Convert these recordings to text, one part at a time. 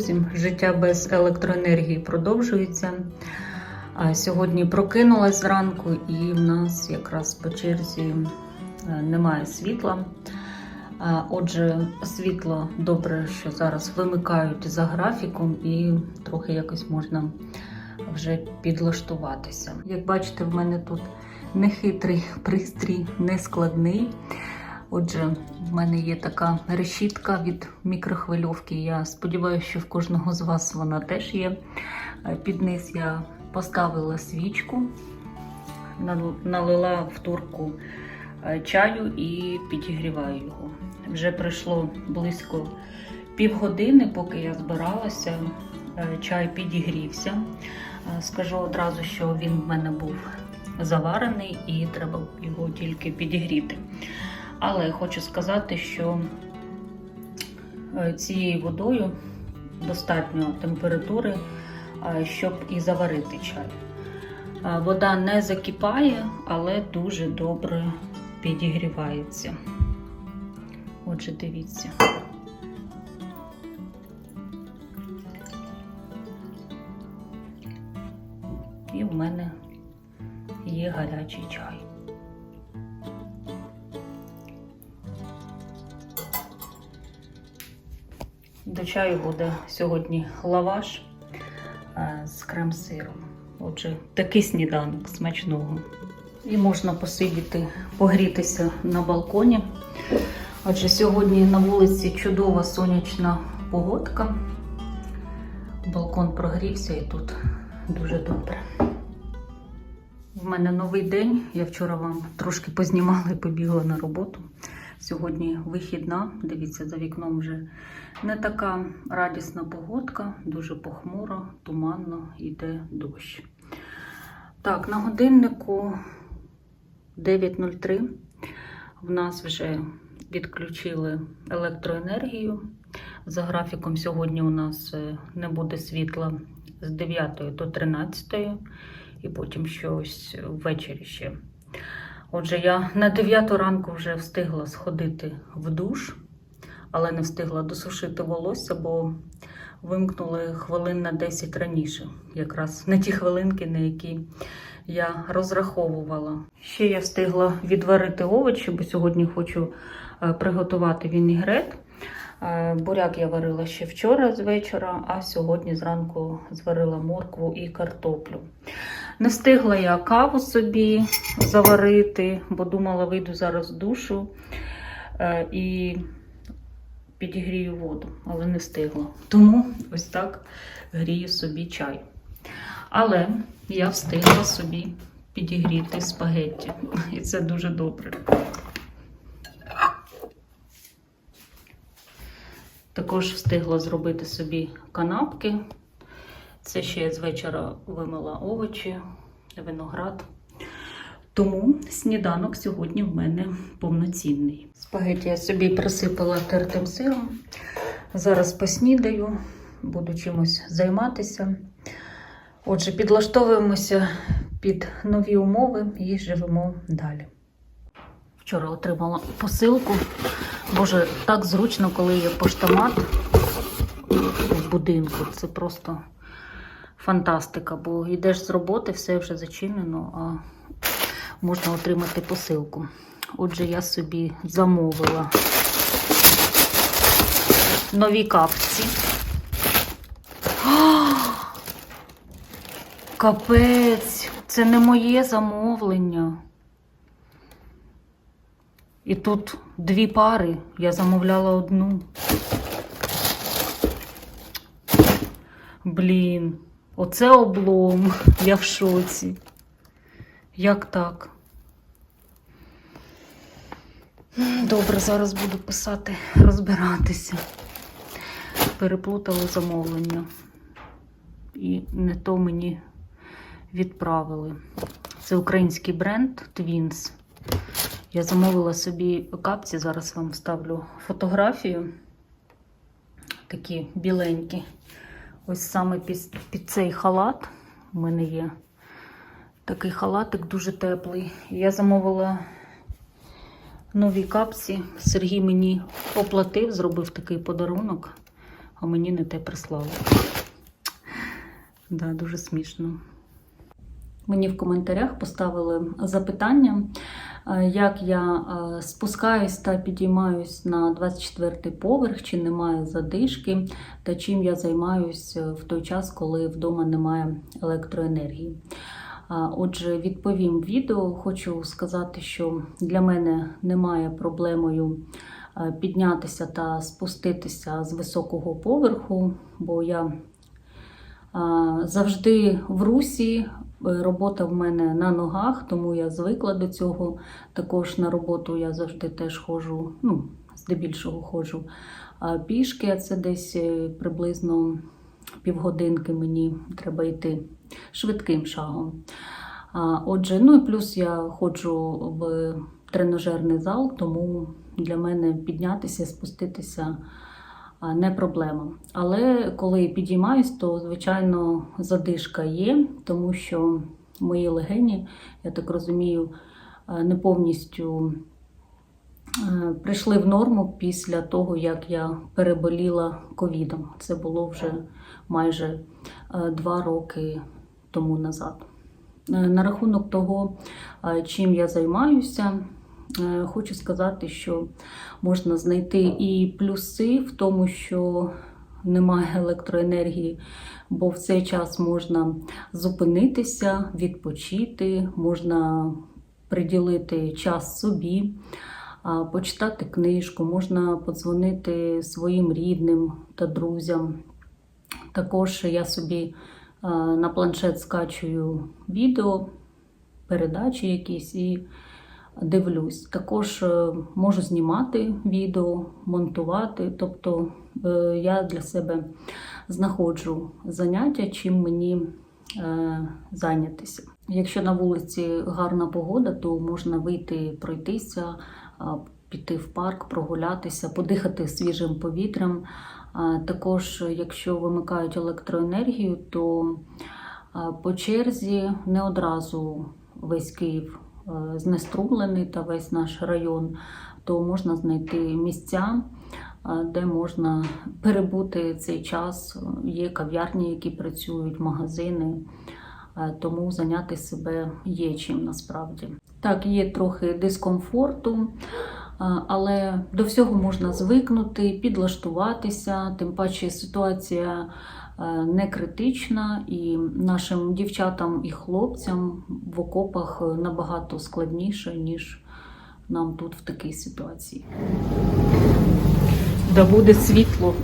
Друзі! Життя без електроенергії продовжується. Сьогодні прокинулась зранку, і в нас якраз по черзі е, немає світла. Отже, світло добре, що зараз вимикають за графіком, і трохи якось можна вже підлаштуватися. Як бачите, в мене тут нехитрий пристрій, нескладний. Отже, в мене є така решітка від мікрохвильовки. Я сподіваюся, що в кожного з вас вона теж є. Е, Під низ я поставила свічку, налила в турку е, чаю і підігріваю його. Вже пройшло близько півгодини, поки я збиралася. Е, Чай підігрівся. Скажу одразу, що він в мене був заварений і треба його тільки підігріти. Але хочу сказати, що е, цією водою достатньо температури, щоб і заварити чай. Вода не закипає, але дуже добре підігрівається. Отже, дивіться. І в мене є гарячий чай. До чаю буде сьогодні лаваш е, з крем-сиром. Отже, такий сніданок смачного. І можна посидіти, погрітися на балконі. Отже, сьогодні на вулиці чудова сонячна погодка. Балкон прогрівся і тут дуже добре. В мене новий день. Я вчора вам трошки познімала і побігла на роботу. Сьогодні вихідна. Дивіться, за вікном вже не така радісна погодка, дуже похмуро, туманно, йде дощ. Так, на годиннику 9.03 в нас вже відключили електроенергію. За графіком сьогодні у нас е, не буде світла з 9 до 13 і потім щось ввечері ще. Отже, я на 9 ранку вже встигла сходити в душ, але не встигла досушити волосся, бо вимкнули хвилин на 10 раніше, якраз на ті хвилинки, на які я розраховувала. Ще я встигла відварити овочі, бо сьогодні хочу е, приготувати вінігрет. Е, Буряк я варила ще вчора з вечора, а сьогодні зранку зварила моркву і картоплю. Не встигла я каву собі заварити, бо думала, вийду зараз душу е, і підігрію воду, але не встигла. Тому ось так грію собі чай. Але я встигла собі підігріти спагетті, і це дуже добре. Також встигла зробити собі канапки. Це ще я з вечора вимила овочі, виноград. Тому сніданок сьогодні в мене повноцінний. Спагеті я собі присипала тертим сиром. Зараз поснідаю, буду чимось займатися. Отже, підлаштовуємося під нові умови і живемо далі. Вчора отримала посилку. Боже, так зручно, коли є поштомат в будинку. Це просто фантастика, бо йдеш з роботи, все вже зачинено, а можна отримати посилку. Отже, я собі замовила нові капці. Капець, це не моє замовлення. І тут дві пари, я замовляла одну. Блін, оце облом. Я в шоці. Як так? Добре, зараз буду писати, розбиратися. Переплутали замовлення. І не то мені відправили. Це український бренд Twins. Я замовила собі капці, зараз вам ставлю фотографію. Такі біленькі. Ось саме під, під цей халат у мене є такий халатик дуже теплий. Я замовила нові капці. Сергій мені оплатив, зробив такий подарунок. а мені не те прислали. Да, дуже смішно. Мені в коментарях поставили запитання, як я спускаюсь та підіймаюсь на 24 поверх, чи немає задишки, та чим я займаюсь е, в той час, коли вдома немає електроенергії. Отже, відповім відео. Хочу сказати, що для мене немає проблемою е, піднятися та спуститися з високого поверху, бо я завжди в русі. Е, Робота в мене на ногах, тому я звикла до цього. Також на роботу я завжди теж ходжу, ну, здебільшого ходжу а, пішки, а це десь е, приблизно півгодинки мені треба йти швидким шагом. А, Отже, ну і плюс я ходжу в тренажерний зал, тому для мене піднятися, спуститися не проблема. Але коли підіймаюсь, то звичайно задишка є, тому що мої легені, я так розумію, не повністю е, прийшли в норму після того, як я переболіла ковідом. Це було вже майже е, два роки тому назад. Е, На рахунок того, е, чим я займаюся, е, хочу сказати, що можна знайти і плюси в тому, що немає електроенергії, бо в цей час можна зупинитися, відпочити, можна приділити час собі, почитати книжку, можна подзвонити своїм рідним та друзям. Також я собі на планшет скачую відео, передачі якісь і дивлюсь. Також е, можу знімати відео, монтувати. Тобто е, я для себе знаходжу заняття, чим мені е, зайнятися. Якщо на вулиці гарна погода, то можна вийти пройтися, піти в парк, прогулятися, подихати свіжим повітрям. Також, якщо вимикають електроенергію, то по черзі не одразу весь Київ знеструмлений та весь наш район, то можна знайти місця, е, де можна перебути цей час. Є кав'ярні, які працюють, магазини, е, тому зайняти себе є чим насправді. Так, є трохи дискомфорту. Але до всього можна звикнути, підлаштуватися, тим паче ситуація е, не критична, і нашим дівчатам і хлопцям в окопах е, набагато складніше, ніж нам тут в такій ситуації. Да буде світло.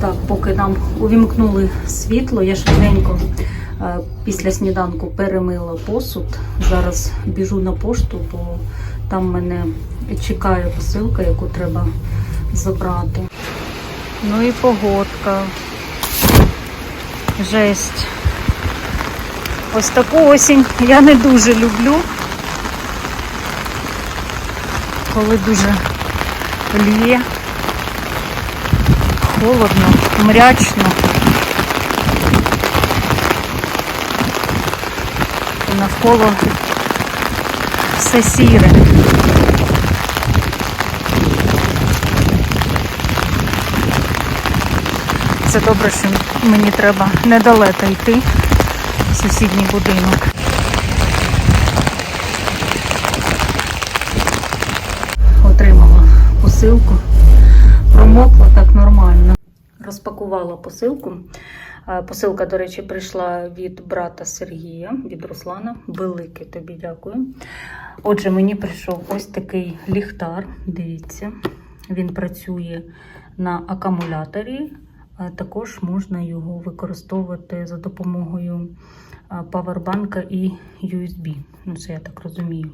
Так, поки нам увімкнули світло, я швиденько е, після сніданку перемила посуд. Зараз біжу на пошту, бо там мене чекає посилка, яку треба забрати. Ну і погодка. Жесть. Ось таку осінь я не дуже люблю. Коли дуже лє, холодно, мрячно. І навколо все сіре. Це добре, що мені треба недалеко йти в сусідній будинок. Отримала посилку. Промокла так нормально. Розпакувала посилку. Е, Посилка, до речі, прийшла від брата Сергія, від Руслана. Велике тобі дякую. Отже, мені прийшов ось такий ліхтар. Дивіться, він працює на акумуляторі. Також можна його використовувати за допомогою павербанка і USB. Ну, це я так розумію.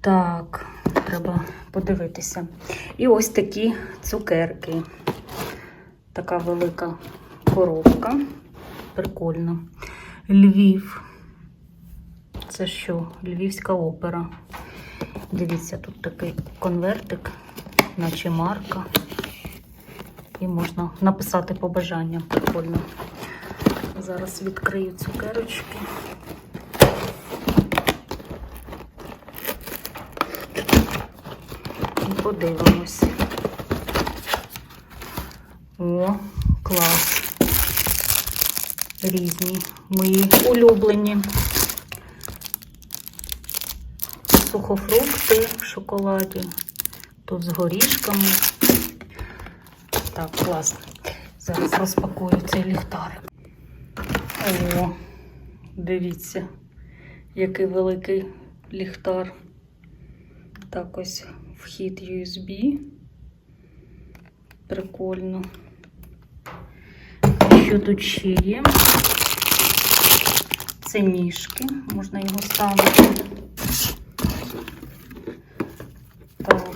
Так, треба подивитися. І ось такі цукерки. Така велика коробка. Прикольно. Львів. Це що? Львівська опера. Дивіться, тут такий конвертик, наче марка. І можна написати побажання. Прикольно. Зараз відкрию цукерочки. І подивимось. О, клас. Різні мої улюблені. Сухофрукти в шоколаді. Тут з горішками. Так, класно. Зараз розпакую цей ліхтарик. О, дивіться, який великий ліхтар. Так ось вхід USB. Прикольно. Що тут ще є? Це ніжки, можна його ставити. Так,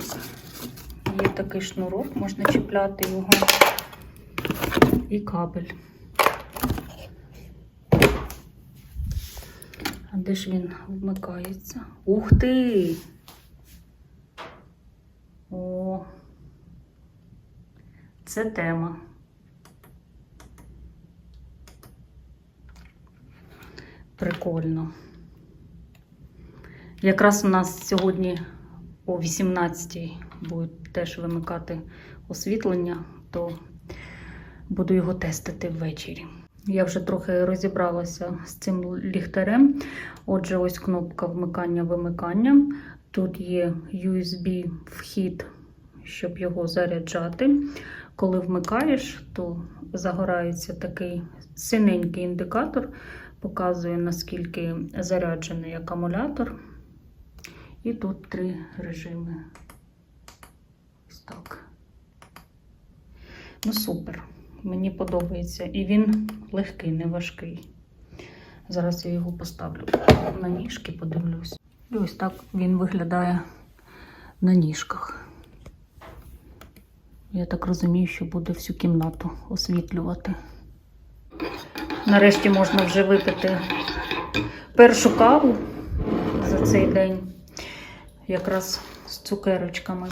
є такий шнурок, можна чіпляти його і кабель. А де ж він вмикається? Ух ти! О, це тема. Прикольно. Якраз у нас сьогодні о 18-й будуть теж вимикати освітлення, то буду його тестити ввечері. Я вже трохи розібралася з цим ліхтарем. Отже, ось кнопка вмикання-вимикання. Тут є USB-вхід, щоб його заряджати. Коли вмикаєш, то загорається такий синенький індикатор, показує, наскільки заряджений акумулятор. І тут три режими. Так. Ну, супер. Мені подобається. І він легкий, не важкий. Зараз я його поставлю на ніжки, подивлюсь. І ось так він виглядає на ніжках. Я так розумію, що буде всю кімнату освітлювати. Нарешті можна вже випити першу каву за цей день, якраз з цукерочками.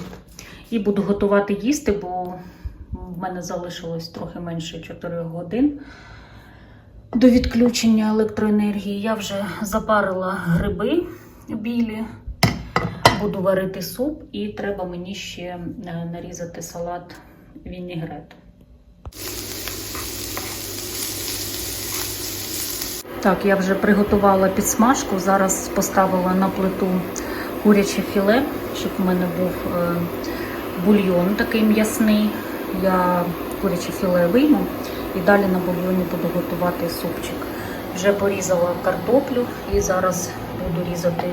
І буду готувати їсти, бо в мене залишилось трохи менше 4 годин до відключення електроенергії. Я вже запарила гриби білі, буду варити суп, і треба мені ще е, нарізати салат вінігрет. Так, я вже приготувала підсмажку. Зараз поставила на плиту куряче філе, щоб в мене був е, бульйон такий м'ясний. Я куряче філе вийму і далі на бульйоні буду готувати супчик. Вже порізала картоплю і зараз буду різати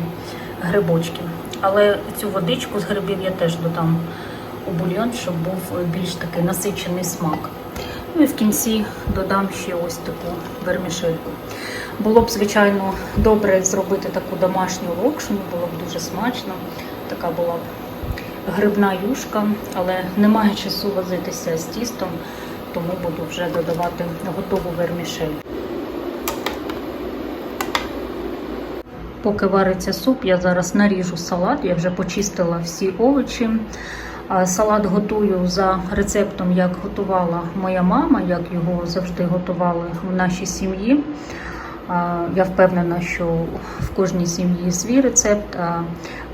грибочки. Але цю водичку з грибів я теж додам у бульйон, щоб був більш такий насичений смак. Ну і в кінці додам ще ось таку вермішельку. Було б, звичайно, добре зробити таку домашню локшину, було б дуже смачно. Така була б грибна юшка, але немає часу возитися з тістом, тому буду вже додавати готову вермішель. Поки вариться суп, я зараз наріжу салат, я вже почистила всі овочі. Салат готую за рецептом, як готувала моя мама, як його завжди готували в нашій сім'ї. Я впевнена, що в кожній сім'ї свій рецепт.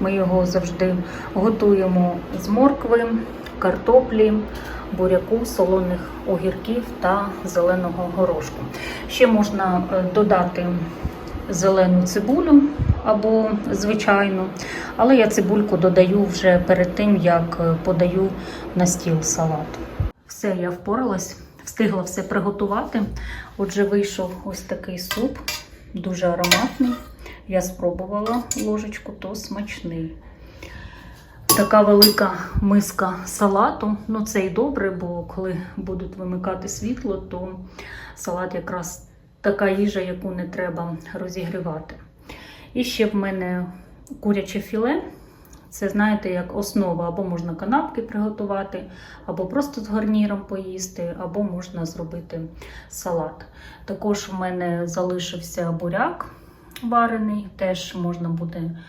Ми його завжди готуємо з моркви, картоплі, буряку, солоних огірків та зеленого горошку. Ще можна е, додати зелену цибулю або звичайну, але я цибульку додаю вже перед тим, як е, подаю на стіл салат. Все, я впоралась, встигла все приготувати. Отже, вийшов ось такий суп, дуже ароматний. Я спробувала ложечку, то смачний. Така велика миска салату. Ну, це і добре, бо коли будуть вимикати світло, то салат якраз така їжа, яку не треба розігрівати. І ще в мене куряче філе. Це, знаєте, як основа, або можна канапки приготувати, або просто з гарніром поїсти, або можна зробити салат. Також в мене залишився буряк варений, теж можна буде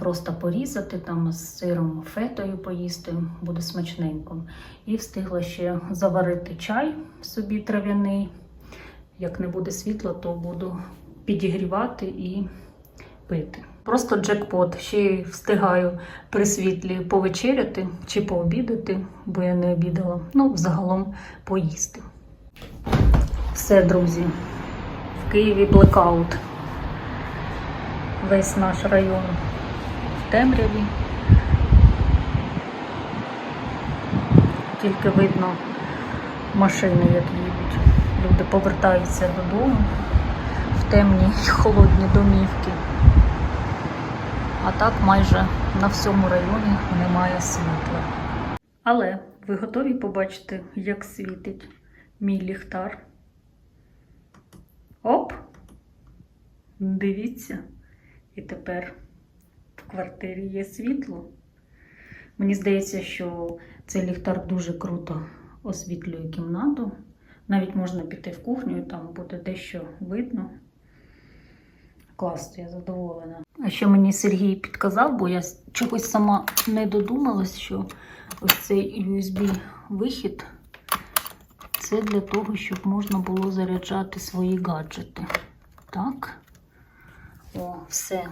просто порізати, там з сиром фетою поїсти, буде смачненько. І встигла ще заварити чай собі трав'яний. Як не буде світла, то буду підігрівати і пити. Просто джекпот. Ще й встигаю при світлі повечеряти чи пообідати, бо я не обідала. Ну, взагалом поїсти. Все, друзі. В Києві блекаут. Весь наш район в темряві. Тільки видно машини, як їдуть. Люди повертаються додому в темні холодні домівки. А так майже на всьому районі немає світла. Але ви готові побачити, як світить мій ліхтар? Оп! Дивіться. І тепер в квартирі є світло. Мені здається, що цей ліхтар дуже круто освітлює кімнату. Навіть можна піти в кухню, там буде дещо видно. Клас, я задоволена. А ще мені Сергій підказав, бо я чогось сама не додумалась, що ось цей USB-вихід це для того, щоб можна було заряджати свої гаджети. Так. О, все.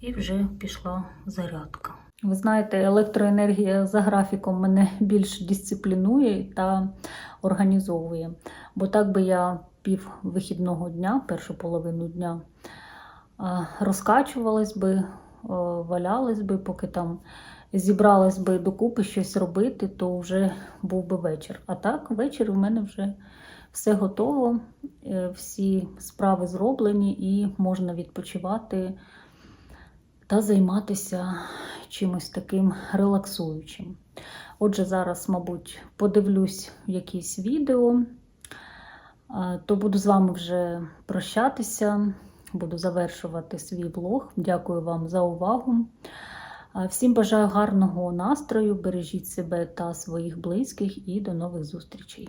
І вже пішла зарядка. Ви знаєте, електроенергія за графіком мене більш дисциплінує та організовує. Бо так би я пів вихідного дня, першу половину дня, розкачувалась би, е, валялась би, поки там зібралась би докупи щось робити, то вже був би вечір. А так, ввечері в мене вже все готово, е, всі справи зроблені і можна відпочивати та займатися чимось таким релаксуючим. Отже, зараз, мабуть, подивлюсь якісь відео, то буду з вами вже прощатися, буду завершувати свій влог. Дякую вам за увагу. Всім бажаю гарного настрою, бережіть себе та своїх близьких і до нових зустрічей.